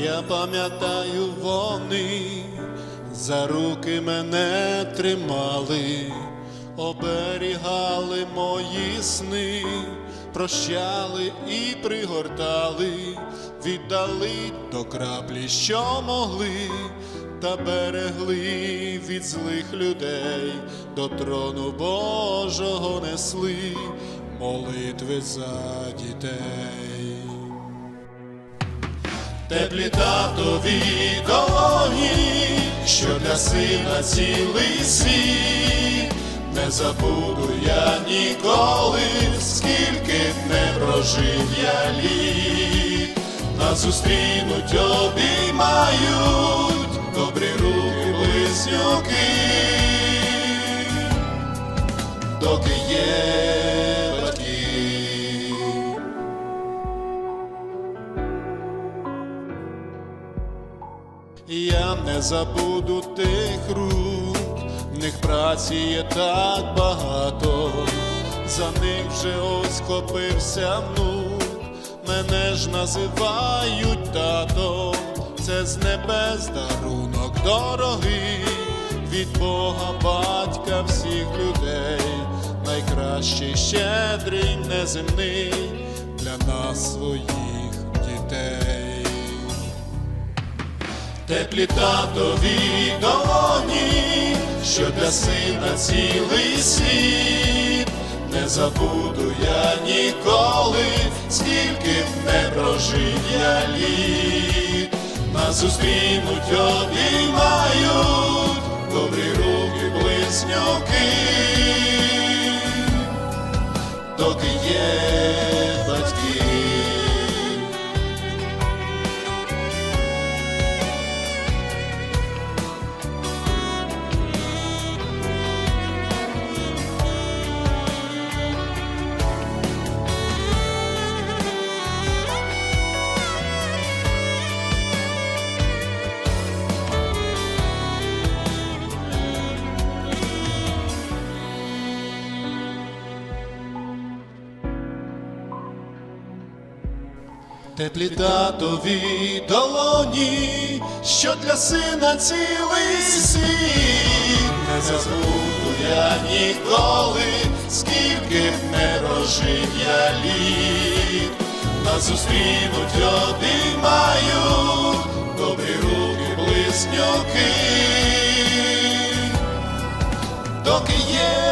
Я пам'ятаю, вони за руки мене тримали, оберігали мої сни, прощали і пригортали, віддали до краплі, що могли, та берегли від злих людей, до трону Божого несли молитви за дітей. Теплі татові долоні, що для сина цілий світ, не забуду я ніколи, скільки не прожив я літ, нас зустрінуть, обіймають добрі руки близнюки, Я не забуду тих рук, в них праці є так багато, за ним вже ось копився внук, мене ж називають татом, це з небес дарунок дорогий, від Бога батька всіх людей, найкращий щедрий неземний для нас своїх дітей. Теплі татові долоні, що для сина цілий світ, не забуду я ніколи, скільки б не прожив я літ, нас зустрінуть, обіймають добрі руки близнюки, Теплі татові долоні, що для сина цілий світ, не забуду я ніколи, скільки б не прожив я літ, нас зустрінуть, обіймають добрі руки близнюки, доки є